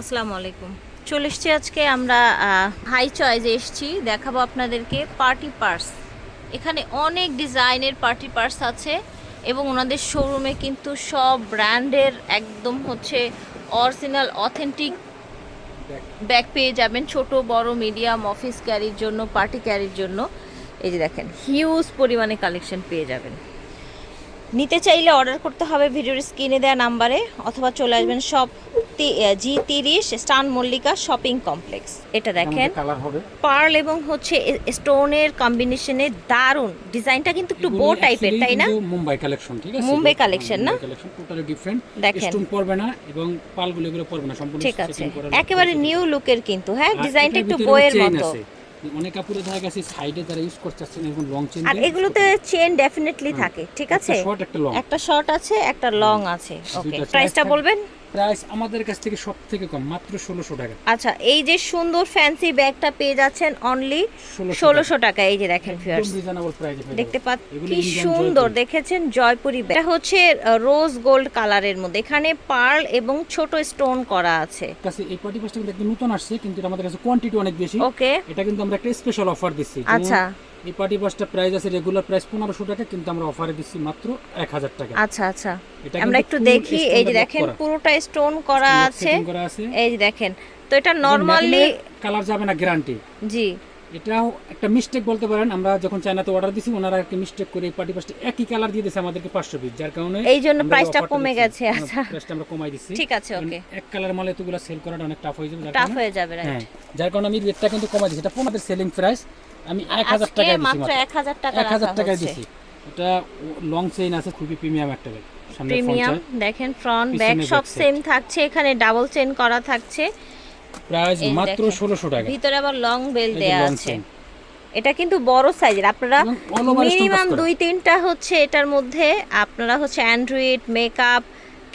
আসসালামু আলাইকুম। চলে এসছি আজকে আমরা হাই চয়েসে এসছি, দেখাবো আপনাদেরকে পার্টি পার্স এখানে অনেক ডিজাইনের পার্টি পার্স আছে এবং ওনাদের শোরুমে কিন্তু সব ব্র্যান্ডের একদম হচ্ছে অরিজিনাল অথেন্টিক ব্যাগ পেয়ে যাবেন ছোট, বড় মিডিয়াম অফিস ক্যারির জন্য পার্টি ক্যারির জন্য। এই যে দেখেন হিউজ পরিমাণে কালেকশন পেয়ে যাবেন। নিতে চাইলে অর্ডার করতে হবে ভিডিওর স্ক্রিনে দেওয়া নাম্বারে অথবা চলে আসবেন সব জি তিরিশ স্টান মল্লিকা শপিং কমপ্লেক্স। এটা দেখেন। পার্ল এবং হচ্ছে স্টোনের কম্বিনেশনে দারুণ ডিজাইনটা কিন্তু একটু বো টাইপের তাই না? মুম্বাই কালেকশন ঠিক আছে? মুম্বাই collection না? কালেকশন টোটালি ডিফারেন্ট দেখেন। স্টোন পড়বে না এবং পালগুলো এগুলো পড়বে না সম্পূর্ণ ঠিক আছে। একেবারে নিউ লুকের কিন্তু হ্যাঁ? ডিজাইনটা একটু বইয়ের মতো। অনেক কাপড়ে দেখা গেছে সাইডে যারা ইউজ করতে চাচ্ছেন এরকম লং চেন আর এগুলোতে চেন ডেফিনেটলি থাকে ঠিক আছে? একটা শর্ট একটা লং একটা শর্ট আছে। একটা লং আছে ওকে প্রাইসটা বলবেন? প্রাইস আমাদের কাছ থেকে সব থেকে কম মাত্র ষোলোশো টাকা। আচ্ছা এই যে সুন্দর ফ্যান্সি ব্যাগটা পেয়ে যাচ্ছেন অনলি ষোলোশো টাকা। এই যে দেখেন দেখতে পাচ্ছেন কি সুন্দর দেখেছেন? জয়পুরি ব্যাগ এটা হচ্ছে রোজ গোল্ড কালারের মধ্যে। এখানে পার্ল এবং ছোট স্টোন করা আছে। কাছে এই পার্টি পাসটা কিন্তু একদম নতুন আসছে কিন্তু আমাদের কাছে কোয়ান্টিটি অনেক বেশি। ওকে এটা কিন্তু আমরা একটা স্পেশাল অফার দিচ্ছি। আচ্ছা। এই পার্টি পাসটা প্রাইস আছে রেগুলার প্রাইস পনেরোশো টাকা কিন্তু আমরা অফারে দিচ্ছি মাত্র এক হাজার টাকা। আচ্ছা আচ্ছা। এটা আমরা একটু দেখি এই যে দেখেন পুরোটা স্টোন করা আছে। এই যে দেখেন তো এটা নরমালি কালার যাবে না গ্যারান্টি জি। এটাও একটা মিস্টেক বলতে পারেন আমরা যখন চায়নাতে অর্ডার দিছি ওনারা একটা মিস্টেক করে এই পার্টি পাসটা একই কালার দিয়ে দিয়েছে আমাদেরকে পাঁচশো পিস যার কারণে এই জন্য প্রাইসটা কমে গেছে হ্যাঁ, আচ্ছা। প্রাইসটা আমরা কমাই দিচ্ছি। ঠিক আছে ওকে এক কালার মালে এতগুলো সেল করাটা অনেক টাফ হয়ে যাবে টাফ হয়ে যাবে হ্যাঁ রাইট যার কারণে আমি রেটটা কিন্তু কমাই দিচ্ছি। এটা আমাদের সেলিং প্রাইস আমি এক হাজার দিচ্ছি মাত্র এক হাজার টাকা এক হাজার টাকায় দিচ্ছি এটা লং চেইন আছে খুবই প্রিমিয়াম একটা ব্যাগ প্রিমিয়াম দেখেন ফ্রন্ট ব্যাক সব সেম থাকছে এখানে ডাবল চেন করা থাকছে। প্রাইস মাত্র দেখেন। ষোলোশো টাকা। ভিতরে আবার লং বেল দেয়া আছে। এটা কিন্তু বড় সাইজের আপনারা মিনিমাম দুই তিনটা হচ্ছে এটার মধ্যে। আপনারা হচ্ছে অ্যান্ড্রয়েড মেকআপ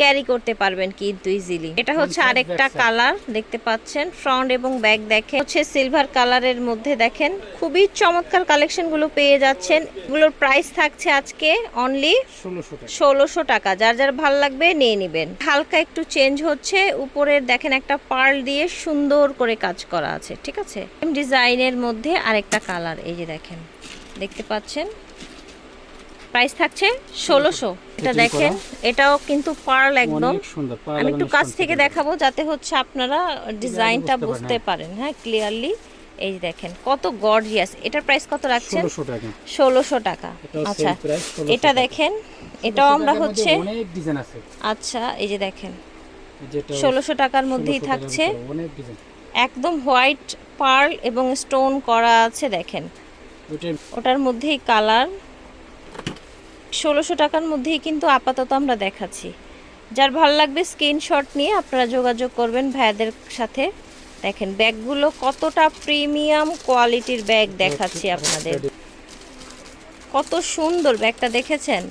ক্যারি করতে পারবেন কিন্তু ইজিলি এটা হচ্ছে আরেকটা কালার দেখতে পাচ্ছেন। ফ্রন্ট এবং ব্যাক দেখেন। হচ্ছে সিলভার কালারের মধ্যে দেখেন। খুবই চমৎকার কালেকশনগুলো পেয়ে যাচ্ছেন। এগুলোর প্রাইস থাকছে আজকে অনলি ষোলোশো টাকা। ষোলোশো টাকা। যার যার ভালো লাগবে নিয়ে নেবেন। হালকা একটু চেঞ্জ হচ্ছে। উপরের দেখেন একটা পার্ল দিয়ে সুন্দর করে কাজ করা আছে। ঠিক আছে? ডিজাইনের মধ্যে আরেকটা কালার। এই যে দেখেন। দেখতে পাচ্ছেন? প্রাইস থাকছে ষোলোশো। এটা দেখেন এটাও কিন্তু পার্ল একদম। আমি একটু কাছ থেকে দেখাবো যাতে হচ্ছে আপনারা ডিজাইনটা বুঝতে পারেন, হ্যাঁ। ক্লিয়ারলি এই যে দেখেন কত গর্জিয়াস এটার প্রাইস কত রাখছেন? ষোলোশো টাকা। আচ্ছা same price, 1600 এটা দেখেন এটাও আমরা 1600 টাকার মধ্যে হচ্ছে আচ্ছা এই যে দেখেন ষোলোশো টাকার মধ্যেই থাকছে। একদম হোয়াইট পার্ল এবং স্টোন করা আছে দেখেন। ওটার মধ্যেই কালার ষোলোশো টাকার মধ্যেই কিন্তু আপাতত আমরা দেখাচ্ছি। যার ভালো লাগবে স্ক্রিনশট নিয়ে আপনারা যোগাযোগ করবেন ভাইয়াদের সাথে। দেখেন ব্যাগগুলো কতটা প্রিমিয়াম কোয়ালিটির ব্যাগ দেখাচ্ছি আপনাদের। কত সুন্দর ব্যাগটা দেখেছেন?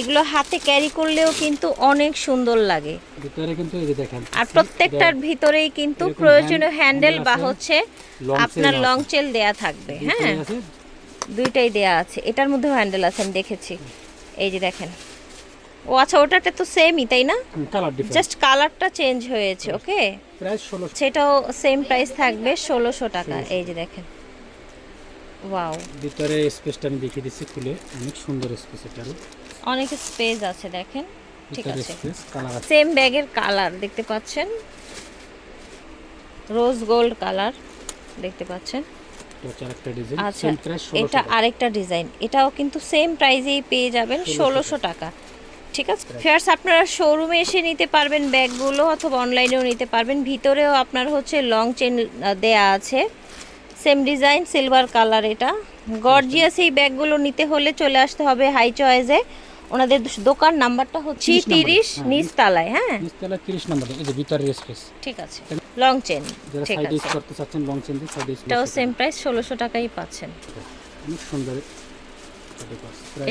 এগুলো হাতে ক্যারি করলেও কিন্তু অনেক সুন্দর লাগে। ভিতরে কিন্তু এই দেখেন আর প্রত্যেকটার ভিতরেই কিন্তু প্রয়োজনীয় হ্যান্ডেল বা হচ্ছে আপনার লং চেল দেয়া থাকবে হ্যাঁ। দুইটাই দেয়া আছে। এটার মধ্যে হ্যান্ডেল আছে আমি দেখেছি। এই যে দেখেন। ও আচ্ছা ওটাতে তো সেমই তাই না? জাস্ট কালারটা চেঞ্জ হয়েছে ওকে সেটাও সেম প্রাইস থাকবে ষোলোশো টাকা এই যে দেখেন। ওয়াও ভিতরে স্পেসটা আমি দেখিয়ে দিচ্ছি খুলে। অনেক সুন্দর স্পেস এটারও। অনেক স্পেস আছে দেখেন। ঠিক আছে। স্পেস কালার আছে। সেম ব্যাগের কালার দেখতে পাচ্ছেন? রোজ গোল্ড কালার দেখতে পাচ্ছেন? আচ্ছা এটা আরেকটা ডিজাইন এটাও কিন্তু সেম প্রাইজেই পেয়ে যাবেন ষোলোশো টাকা। ঠিক আছে? ফেয়ার্স আপনারা শোরুমে এসে নিতে পারবেন ব্যাগগুলো অথবা অনলাইনেও নিতে পারবেন। ভিতরেও আপনার হচ্ছে লং চেন দেয়া আছে। সেম ডিজাইন সিলভার কালার এটা। গর্জিয়াস এই ব্যাগগুলো নিতে হলে চলে আসতে হবে হাই চয়েসে ওনাদের দোকান নাম্বারটা হচ্ছে 30 নাম্বারে, তিরিশ হ্যাঁ, নিচতলায় হ্যাঁ? নিচতলা তিরিশ নম্বর এই যে ভিতরের স্পেস ঠিক আছে। লং চেন ঠিক আছে। করতে চাচ্ছেন লং চেন এটাও সেম প্রাইস ষোলোশো টাকাই পাচ্ছেন। অনেক সুন্দর।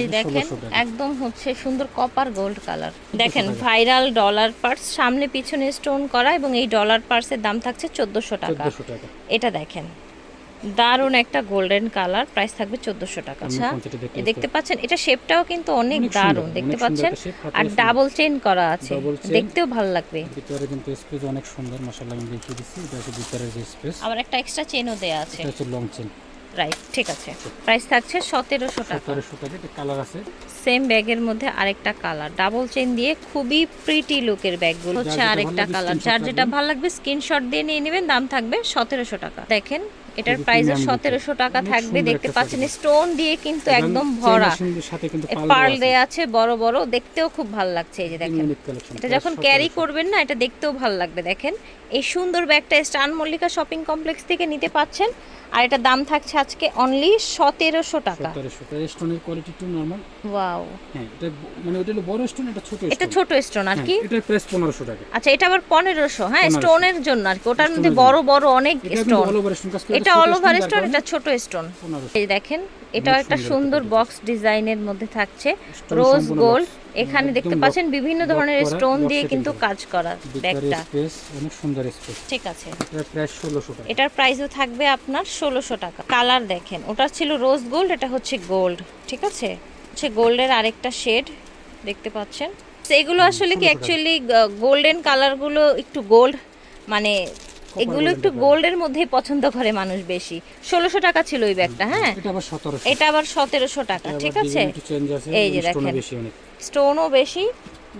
এই দেখেন একদম হচ্ছে সুন্দর কপার গোল্ড কালার দেখেন ভাইরাল ডলার পার্স সামনে পিছনে স্টোন করা এবং এই ডলার পার্সের দাম থাকছে চোদ্দশো টাকা। এটা দেখেন। দারুণ একটা গোল্ডেন কালার প্রাইস থাকবে চোদ্দোশো টাকা। আচ্ছা দেখতে পাচ্ছেন এটা শেপটাও কিন্তু অনেক দারুণ দেখতে পাচ্ছেন? আর ডাবল চেন করা আছে দেখতেও ভালো লাগবে। ভিতরে কিন্তু স্পেস অনেক সুন্দর মাশাআল্লাহ আমি দেখিয়ে দিচ্ছি এটা হচ্ছে ভিতরের স্পেস আবার একটা এক্সট্রা চেনও দেয়া আছে। এটা হচ্ছে লং চেন রাইট ঠিক আছে। প্রাইস থাকছে সতেরোশো টাকা। টাকা কালার আছে। সেম ব্যাগের মধ্যে আরেকটা কালার ডাবল চেন দিয়ে খুবই প্রিটি লুকের ব্যাগগুলো হচ্ছে আরেকটা কালার যার যেটা। ভালো লাগবে স্ক্রিনশট দিয়ে নিয়ে নেবেন দাম থাকবে সতেরোশো টাকা। দেখেন এটার প্রাইস সতেরোশো টাকা থাকবে দেখতে পাচ্ছেন স্টোন দিয়ে কিন্তু একদম ভরা। পার্ল দেয়া আছে বড় বড় দেখতেও খুব ভালো লাগছে এই যে দেখেন। এটা যখন ক্যারি করবেন না এটা দেখতেও ভালো লাগবে দেখেন। এই সুন্দর ব্যাগটা স্টান মল্লিকা শপিং কমপ্লেক্স থেকে নিতে পাচ্ছেন। আর এটা দাম থাকছে আজকে অনলি সতেরোশো টাকা। স্টোনের কোয়ালিটি একটু নর্মাল ওয়াও হ্যাঁ এটা মানে ওটা হলো বড় স্টোন এটা ছোট এটা ছোট স্টোন আর হ্যাঁ, কি? এটার প্রাইস পনেরোশো টাকা। আচ্ছা এটা আবার পনেরোশো হ্যাঁ স্টোনের জন্য আর কি। ওটার মধ্যে বড় বড় অনেক স্টোন স্টোন এটা অল ওভার স্টোন এটা ছোট স্টোন এই দেখেন এটা একটা সুন্দর বক্স ডিজাইনের মধ্যে থাকছে। Rose gold. এখানে দেখতে পাচ্ছেন বিভিন্ন ধরনের স্টোন দিয়ে কিন্তু কাজ করা ব্যাগটা। অনেক সুন্দর স্পেস ঠিক আছে। এটার প্রাইস ষোলোশো টাকা। এটার প্রাইসও থাকবে আপনার ষোলোশো টাকা। কালার দেখেন ওটা ছিল রোজ গোল্ড এটা হচ্ছে গোল্ড। ঠিক আছে? হচ্ছে গোল্ডের আরেকটা শেড দেখতে পাচ্ছেন? এগুলো আসলে কি অ্যাকচুয়ালি গোল্ডেন কালারগুলো একটু গোল্ড মানে এগুলো একটু গোল্ডের মধ্যেই পছন্দ করে মানুষ বেশি। ষোলোশো টাকা ছিল ওই ব্যাগটা হ্যাঁ? এটা আবার সতেরোশো। টাকা ঠিক আছে? এই যে দেখেন। স্টোনও বেশি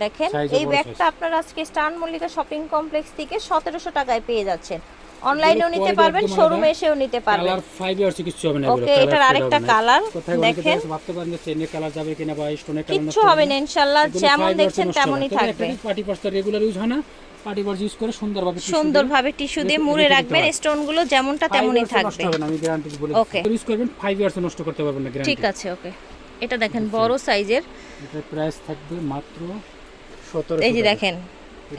দেখেন। এই ব্যাগটা আপনার আজকে স্টান মল্লিকা শপিং কমপ্লেক্স থেকে সতেরোশো টাকায় পেয়ে যাচ্ছেন। অনলাইনেও নিতে পারবেন শোরুমে এসেও নিতে পারবেন। কালার ফাইভ ইয়ার্স কিছু হবে না ওকে এটার আরেকটা colour দেখেন। ভাবতে পারেন যে চেনের কালার যাবে কিনা বা স্টোনের কালার কিচ্ছু হবে না ইনশাল্লাহ যেমন দেখছেন তেমনই থাকবে। পার্টি পার্স রেগুলার ইউজ হয় না। পার্টি পার্স ইউজ করে সুন্দরভাবে সুন্দরভাবে টিস্যু দিয়ে মুড়ে রাখবেন হয়। স্টোনগুলো যেমনটা তেমনই থাকবে। আমি গ্যারান্টি বলে Okay. ইউজ করবেন ফাইভ ইয়ার্স নষ্ট করতে পারবেন না গ্যারান্টি ঠিক আছে ওকে এটা দেখেন বড় সাইজের এটার প্রাইস থাকবে মাত্র সতেরো এই যে দেখেন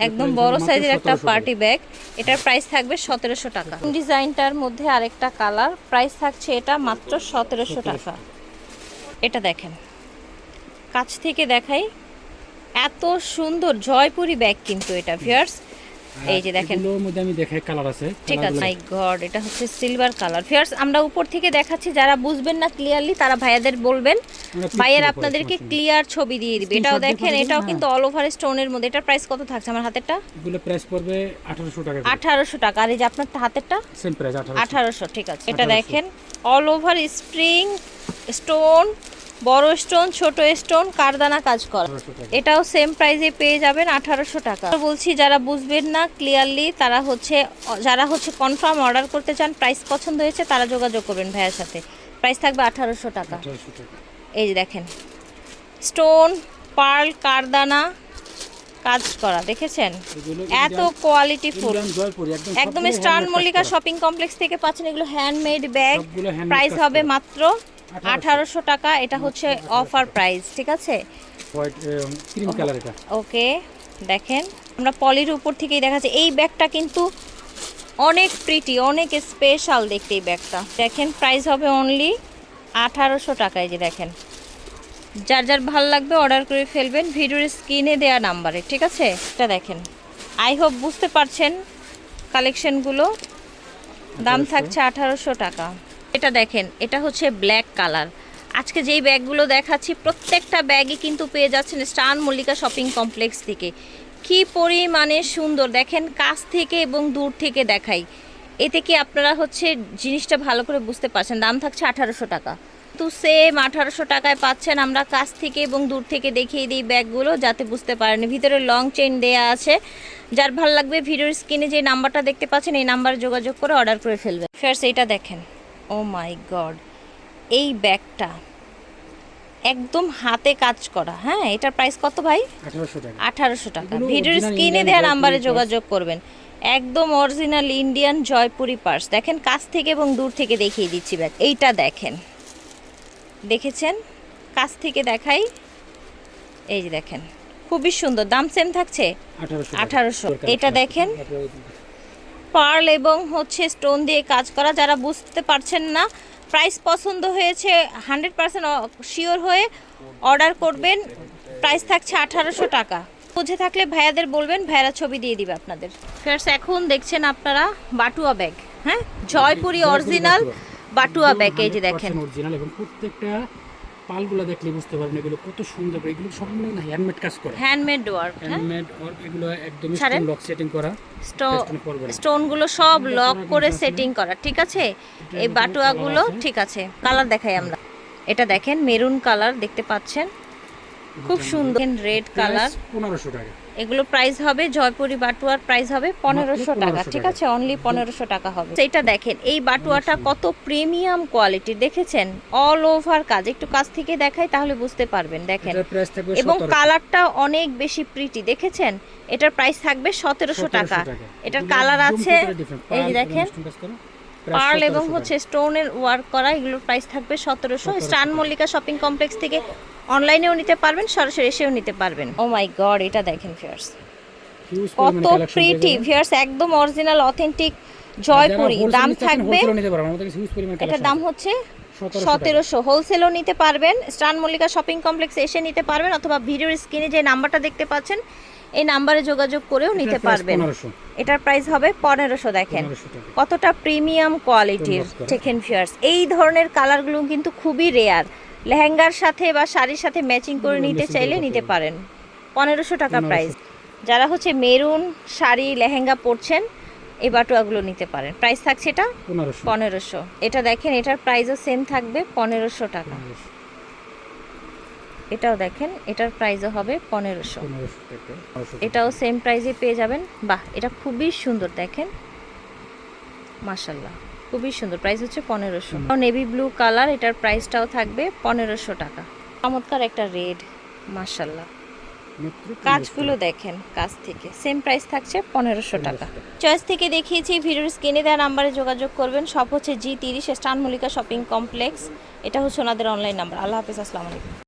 একদম বড় সাইজের একটা পার্টি ব্যাগ এটার প্রাইস থাকবে সতেরোশো টাকা। ডিজাইনটার মধ্যে আরেকটা কালার প্রাইস থাকছে এটা মাত্র সতেরোশো টাকা। এটা দেখেন। কাছ থেকে দেখাই। এত সুন্দর জয়পুরি ব্যাগ কিন্তু এটা ভিয়ার্স এই যে দেখেন। মধ্যে আমি দেখাই কালার আছে। ঠিক আছে মাই গড এটা হচ্ছে সিলভার কালার ফিয়ার্স আমরা উপর থেকে দেখাচ্ছি যারা বুঝবেন না ক্লিয়ারলি তারা ভাইয়াদের বলবেন। ভাইয়ের আপনাদেরকে ক্লিয়ার ছবি দিয়ে দিবে। এটাও দেখেন এটাও কিন্তু অল ওভার স্টোনের মধ্যে। এটার প্রাইস কত থাকছে আমার হাতেরটা? এগুলো প্রাইস পড়বে আঠারোশো টাকা আঠারোশো টাকা। আর এই যে আপনার হাতেরটা? সেম প্রাইস আঠারোশো। আঠারোশো ঠিক আছে। এটা দেখেন অল ওভার স্প্রিং স্টোন বড় স্টোন ছোট স্টোন কারদানা কাজ করা। এটাও সেম প্রাইসে পেয়ে যাবেন আঠারোশো টাকা। বলছি যারা বুঝবেন না ক্লিয়ারলি তারা হচ্ছে যারা হচ্ছে কনফার্ম অর্ডার করতে চান প্রাইস পছন্দ হয়েছে তারা যোগাযোগ করবেন ভাইয়ের সাথে। প্রাইস থাকবে আঠারোশো টাকা। এই যে দেখেন স্টোন পার্ল কারদানা কাজ করা দেখেছেন? এত কোয়ালিটি ফুল একদম handmade মল্লিকা শপিং কমপ্লেক্স থেকে পাচ্ছেন এগুলো হ্যান্ডমেড ব্যাগ প্রাইস হবে মাত্র আঠারোশো টাকা এটা হচ্ছে অফার প্রাইস ঠিক আছে? ক্রিম কালার এটা। ওকে দেখেন আমরা পলির উপর থেকেই দেখাচ্ছি। এই ব্যাগটা কিন্তু অনেক প্রিটি অনেক স্পেশাল দেখতে এই ব্যাগটা। দেখেন প্রাইস হবে অনলি আঠারোশো টাকায় যে দেখেন। যার যার ভালো লাগবে অর্ডার করে ফেলবেন ভিডিওর স্ক্রিনে দেওয়া নাম্বারে ঠিক আছে? এটা দেখেন। আই হোপ বুঝতে পারছেন কালেকশনগুলো দাম থাকছে আঠারোশো টাকা। এটা দেখেন, এটা হচ্ছে ব্ল্যাক কালার আজকে যেই ব্যাগগুলো দেখাচ্ছি, প্রত্যেকটা ব্যাগই কিন্তু পেয়ে যাচ্ছেন স্টান মল্লিকা শপিং কমপ্লেক্স থেকে। কি পরিমাণে সুন্দর, দেখেন কাছ থেকে এবং দূর থেকে দেখাই। এতে কি আপনারা হচ্ছে জিনিসটা ভালো করে বুঝতে পারছেন? দাম থাকছে আঠারোশো টাকা। তো সেম আঠারোশো টাকায় পাচ্ছেন আমরা কাছ থেকে এবং দূর থেকে দেখিয়ে দিই ব্যাগগুলো, যাতে বুঝতে পারেন। ভিতরে লং চেন দেয়া আছে। যার ভালো লাগবে, ভিডিওর স্ক্রিনে যে নাম্বারটা দেখতে পাচ্ছেন, এই নাম্বারে যোগাযোগ করে অর্ডার করে ফেলবেন। ফেয়ার্স এইটা দেখেন। ও মাই গড এই ব্যাগটা একদম হাতে কাজ করা হ্যাঁ? এটার প্রাইস কত ভাই? আঠারোশো টাকা। ভিডিওর স্ক্রিনে দেওয়া নাম্বারে যোগাযোগ করবেন। একদম অরিজিনাল ইন্ডিয়ান জয়পুরি পার্স দেখেন কাছ থেকে এবং দূর থেকে দেখিয়ে দিচ্ছি ব্যাগ। এইটা দেখেন। দেখেছেন? কাছ থেকে দেখাই। এই যে দেখেন। খুবই সুন্দর। দাম সেম থাকছে? আঠারোশো এটা দেখেন। পার্ল এবং হচ্ছে স্টোন দিয়ে কাজ করা যারা বুঝতে পারছেন না প্রাইস পছন্দ হয়েছে হান্ড্রেড পার্সেন্ট শিওর হয়ে অর্ডার করবেন। প্রাইস থাকছে আঠারোশো টাকা। বুঝে থাকলে ভাইয়াদের বলবেন ভাইয়ারা ছবি দিয়ে দিবে আপনাদের। ফেয়ার্স এখন দেখছেন আপনারা বাটুয়া ব্যাগ হ্যাঁ? জয়পুরি অরিজিনাল বাটুয়া। বাটুয়া ব্যাগ এই যে দেখেন। অরিজিনাল এবং প্রত্যেকটা পালগুলো দেখলে বুঝতে পারবেন এগুলো কত সুন্দর করে এগুলো সব মিলে না হ্যান্ডমেড কাজ করে। হ্যান্ডমেড ওয়ার্ক হ্যাঁ? হ্যান্ডমেড ওয়ার্ক এগুলো একদম স্টোন লক সেটিং করা স্টোনগুলো সব লক করে সেটিং করা ঠিক আছে? এই বাটুয়া গুলো ঠিক আছে কালার দেখাই আমরা। এটা দেখেন মেরুন কালার দেখতে পাচ্ছেন। খুব সুন্দর। রেড কালার Price 1500 টাকা। এগুলো প্রাইস হবে জয়পুরি বাটুয়ার প্রাইস হবে পনেরোশো টাকা ঠিক আছে? অনলি পনেরোশো টাকা হবে। সেটা দেখেন এই বাটুয়াটা কত প্রিমিয়াম কোয়ালিটির দেখেছেন? অল ওভার কাজ। একটু কাছ থেকে দেখাই তাহলে বুঝতে পারবেন দেখেন। এবং কালারটা অনেক বেশি প্রিটি দেখেছেন? এটার প্রাইস থাকবে সতেরোশো টাকা। এটার কালার আছে। এই দেখেন পার্ল এবং হচ্ছে স্টোনের ওয়ার্ক করা এগুলোর প্রাইস থাকবে সতেরোশো। স্টান মল্লিকা শপিং কমপ্লেক্স থেকে অনলাইনেও নিতে পারবেন সরাসরি এসেও নিতে পারবেন। ও মাই গড এটা দেখেন ফিয়ার্স Huge কত প্রিটি। ভিয়ার্স একদম অরিজিনাল অথেন্টিক জয়পুরি। দাম থাকবে এটার দাম হচ্ছে সতেরোশো হোলসেলও নিতে পারবেন। স্টান মল্লিকা শপিং কমপ্লেক্সে এসে নিতে পারবেন অথবা ভিডিওর স্ক্রিনে যে নাম্বারটা দেখতে পাচ্ছেন এই নাম্বারে যোগাযোগ করেও নিতে পারবেন। এটার প্রাইস হবে পনেরোশো দেখেন। কতটা প্রিমিয়াম কোয়ালিটির টেকেন ফিয়ার্স এই ধরনের কালারগুলো কিন্তু খুবই রেয়ার লেহেঙ্গার সাথে বা শাড়ির সাথে ম্যাচিং করে নিতে চাইলে নিতে পারেন। পনেরোশো টাকা প্রাইস যারা হচ্ছে মেরুন শাড়ি লেহেঙ্গা পরছেন এই বাটুয়াগুলো নিতে পারেন। প্রাইস থাকছে এটা? পনেরোশো। এটা দেখেন এটার প্রাইসও সেম থাকবে পনেরোশো টাকা। এটাও দেখেন এটার প্রাইসও হবে পনেরোশো। 1500 টাকা। 1500 টাকা। এটাও সেম প্রাইসে পেয়ে যাবেন। বাহ এটা খুবই সুন্দর দেখেন। মাশাল্লাহ খুবই সুন্দর। প্রাইস হচ্ছে পনেরোশো। নেভি ব্লু কালার এটার প্রাইসটাও থাকবে পনেরোশো টাকা। চমৎকার একটা রেড মাশাল্লাহ কাজগুলো দেখেন কাজ থেকে। সেম প্রাইস থাকছে পনেরোশো টাকা। চয়েস থেকে দেখিয়েছি ভিডিওর স্ক্রিনে দেওয়া নাম্বারে যোগাযোগ করবেন। সব হচ্ছে জি তিরিশ স্টান মল্লিকা শপিং কমপ্লেক্স এটা হচ্ছে ওনাদের অনলাইন নাম্বার আল্লাহ হাফিজ আসসালামু আলাইকুম।